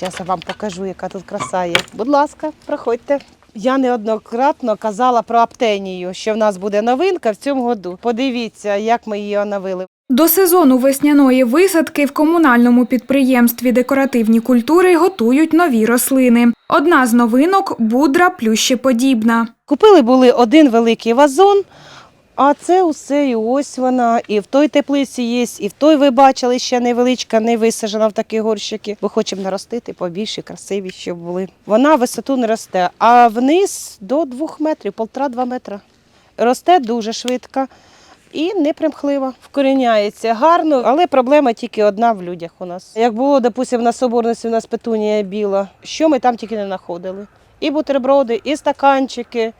Зараз я вам покажу, яка тут краса є. Будь ласка, проходьте. Я неоднократно казала про аптенію, що в нас буде новинка в цьому году. Подивіться, як ми її оновили. До сезону весняної висадки в комунальному підприємстві декоративні культури готують нові рослини. Одна з новинок будра плющеподібна. Купили були один великий вазон, а це усе і ось вона. І в той теплиці є, і в той ви бачили ще невеличка, не висаджена в такі горщики. Бо хочемо наростити побільше, красиві, щоб були. Вона висоту не росте, а вниз до двох метрів, полтора-два метра. Росте дуже швидко. І не примхлива, вкоріняється гарно, але проблема тільки одна в людях у нас. Як було, допустимо, на соборності у нас петунія біла, що ми там тільки не знаходили. І бутерброди, і стаканчики,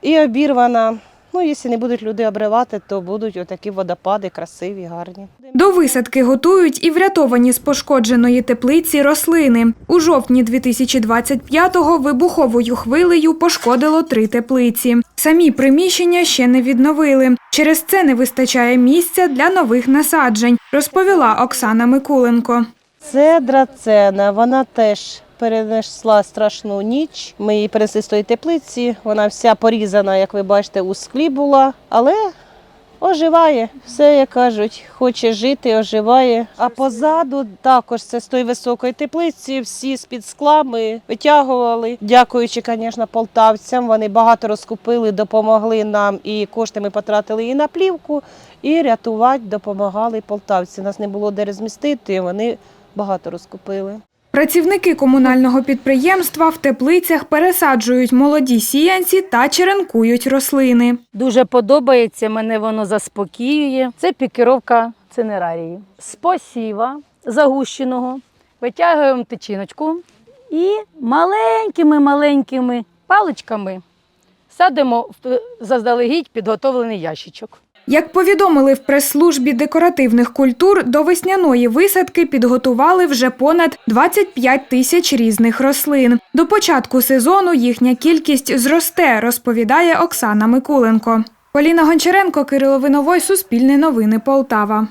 і обірвана. Ну, якщо не будуть люди обривати, то будуть отакі водопади красиві, гарні. До висадки готують і врятовані з пошкодженої теплиці рослини. У жовтні 2025-го вибуховою хвилею пошкодило три теплиці. Самі приміщення ще не відновили. Через це не вистачає місця для нових насаджень, розповіла Оксана Микуленко. Це драцена, вона теж перенесла страшну ніч. Ми її перенесли з тої теплиці. Вона вся порізана, як ви бачите, у склі була, але оживає. Все, як кажуть, хоче жити, оживає. А позаду також це з тої високої теплиці, всі з-під скла ми витягували. Дякуючи, звісно, полтавцям. Вони багато розкупили, допомогли нам і кошти ми потратили і на плівку, і рятувати допомагали полтавці. Нас не було де розмістити, вони багато розкупили. Працівники комунального підприємства в теплицях пересаджують молоді сіянці та черенкують рослини. Дуже подобається, мене воно заспокоює. Це пікіровка цинерарії. З посіва загущеного витягуємо тичиночку і маленькими-маленькими паличками садимо в заздалегідь підготовлений ящичок. Як повідомили в прес-службі декоративних культур, до весняної висадки підготували вже понад 25 тисяч різних рослин. До початку сезону їхня кількість зросте, розповідає Оксана Микуленко. Поліна Гончаренко, Кирило Виновой, Суспільне новини Полтава.